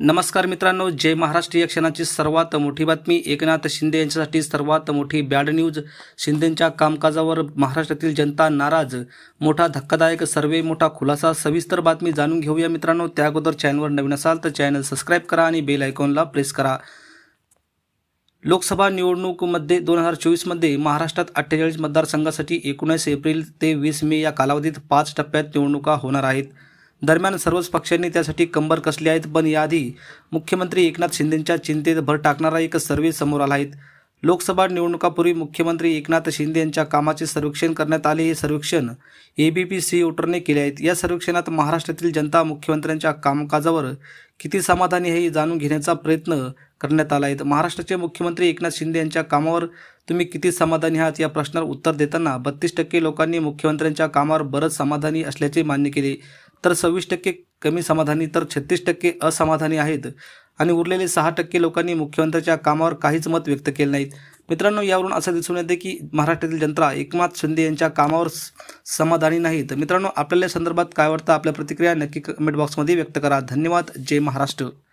नमस्कार मित्रांनो जय महाराष्ट्र या क्षणाची सर्वात मोठी बातमी. एकनाथ शिंदे यांच्यासाठी सर्वात मोठी बॅड न्यूज शिंदेंच्या कामकाजावर महाराष्ट्रातील जनता नाराज. मोठा धक्कादायक सर्वे मोठा खुलासा सविस्तर बातमी जाणून घेऊया मित्रांनो. त्या अगोदर चॅनलवर नवीन असाल तर चॅनल सबस्क्राईब करा आणि बेल आयकॉनला प्रेस करा. लोकसभा निवडणूकमध्ये दोन हजार चोवीसमध्ये महाराष्ट्रात अठ्ठेचाळीस मतदारसंघासाठी एकोणीस एप्रिल ते वीस मे या कालावधीत पाच टप्प्यात निवडणुका होणार आहेत. दरम्यान सर्वच पक्षांनी त्यासाठी कंबर कसली आहेत पण याआधी मुख्यमंत्री एकनाथ शिंदेंच्या चिंतेत भर टाकणारा एक सर्वे समोर आला आहे. लोकसभा निवडणुकापूर्वी मुख्यमंत्री एकनाथ शिंदे यांच्या कामाचे सर्वेक्षण करण्यात आले. हे सर्वेक्षण ए बी पी सी ओटरने केले आहेत. या सर्वेक्षणात महाराष्ट्रातील जनता मुख्यमंत्र्यांच्या कामकाजावर किती समाधानी आहे हे जाणून घेण्याचा प्रयत्न करण्यात आला आहे. महाराष्ट्राचे मुख्यमंत्री एकनाथ शिंदे यांच्या कामावर तुम्ही किती समाधानी आहात या प्रश्नावर उत्तर देताना बत्तीस टक्के लोकांनी मुख्यमंत्र्यांच्या कामावर बरंच समाधानी असल्याचे मान्य केले. तर सव्वीस टक्के कमी समाधानी तर छत्तीस टक्के असमाधानी आहेत. आणि उरलेले सहा टक्के लोकांनी मुख्यमंत्र्यांच्या कामावर काहीच मत व्यक्त केले नाहीत. मित्रांनो यावरून असं दिसून येते की महाराष्ट्रातील जनता एकनाथ शिंदे यांच्या कामावर स- समाधानी नाहीत. मित्रांनो आपल्याला संदर्भात काय वाटतं? आपल्या प्रतिक्रिया नक्की कमेंट बॉक्समध्ये व्यक्त करा. धन्यवाद. जय महाराष्ट्र.